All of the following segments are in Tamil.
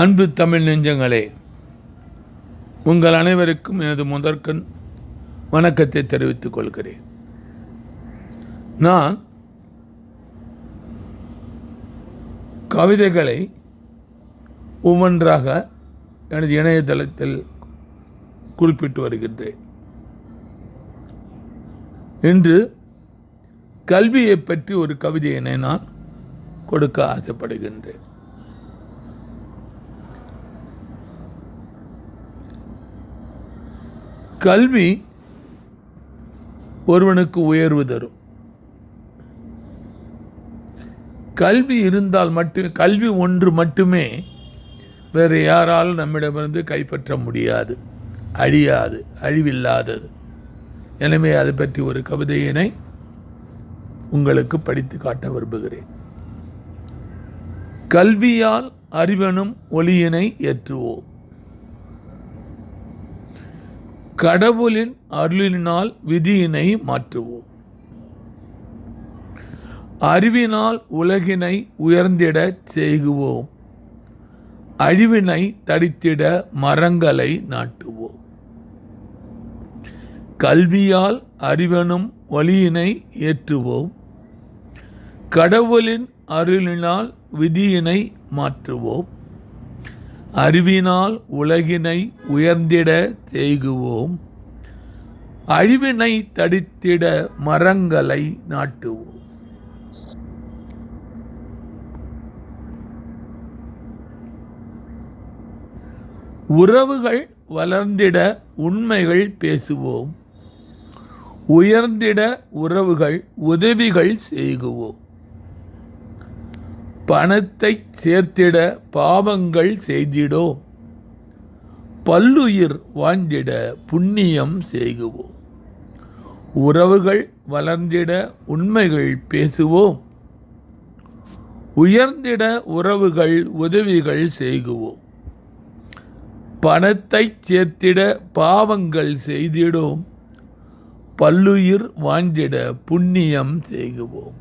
அன்பு தமிழ் நெஞ்சங்களே உங்கள் அனைவருக்கும் எனது முதற்கண் வணக்கத்தை தெரிவித்துக் கொள்கிறேன். நான் கவிதைகளை ஒவ்வொன்றாக எனது இணையதளத்தில் குறிப்பிட்டு வருகின்றேன். இன்று கல்வியை பற்றி ஒரு கவிதையினை நான் கொடுக்க ஆசைப்படுகின்றேன். கல்வி ஒருவனுக்கு உயர்வு தரும். கல்வி இருந்தால் மட்டும் கல்வி ஒன்று மட்டுமே வேறு யாராலும் நம்மிடமிருந்து கைப்பற்ற முடியாது. அழியாது அழிவில்லாதது. எனவே அதை பற்றி ஒரு கவிதையினை உங்களுக்கு படித்து காட்ட விரும்புகிறேன். கல்வியால் அறிவனும் ஒளியினை ஏற்றுவோம். கடவுளின் அருளினால் விதியினை மாற்றுவோம். அறிவினால் உலகினை உயர்ந்திடச் செய்குவோம். அழிவினை தடித்திட மரங்களை நாட்டுவோம். கல்வியால் அறிவனும் வழியினை ஏற்றுவோம். கடவுளின் அருளினால் விதியினை மாற்றுவோம். அறிவினால் உலகினை உயர்ந்திட செய்குவோம் அழிவினை தடித்திட மரங்களை நாட்டுவோம். உறவுகள் வளர்ந்திட உண்மைகள் பேசுவோம். உயர்ந்திட உறவுகள் உதவிகள் செய்குவோம். பணத்தை சேர்த்திட பாவங்கள் செய்திடோம் பல்லுயிர் வாழ்ந்திட புண்ணியம் செய்குவோம் உறவுகள் வளர்ந்திட உண்மைகள் பேசுவோம் உயர்ந்திட உறவுகள் உதவிகள் செய்குவோம் பணத்தை சேர்த்திட பாவங்கள் செய்திடோம் பல்லுயிர் வாஞ்சிட புண்ணியம் செய்குவோம்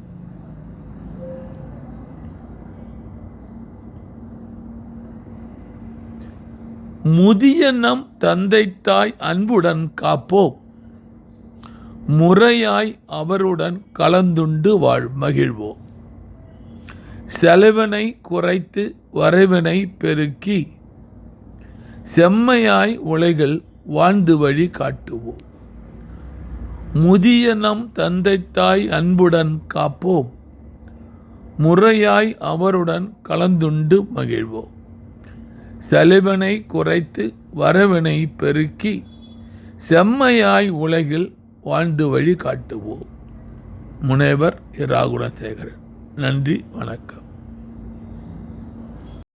முதிய நம் தந்தை தாய் அன்புடன் காப்போம் முறையாய் அவருடன் கலந்துண்டு வாழ் மகிழ்வோம் செலவினை குறைத்து வரைவினை பெருக்கி செம்மையாய் உலைகள் வாழ்ந்து வழி காட்டுவோம் முதிய நம் தந்தை தாய் அன்புடன் காப்போம் முறையாய் அவருடன் கலந்துண்டு மகிழ்வோம் செலவினை குறைத்து வரவினை பெருக்கி செம்மையாய் உலகில் வாழ்ந்து வழி காட்டுவோம் முனைவர் இராகுணசேகரன் நன்றி வணக்கம்.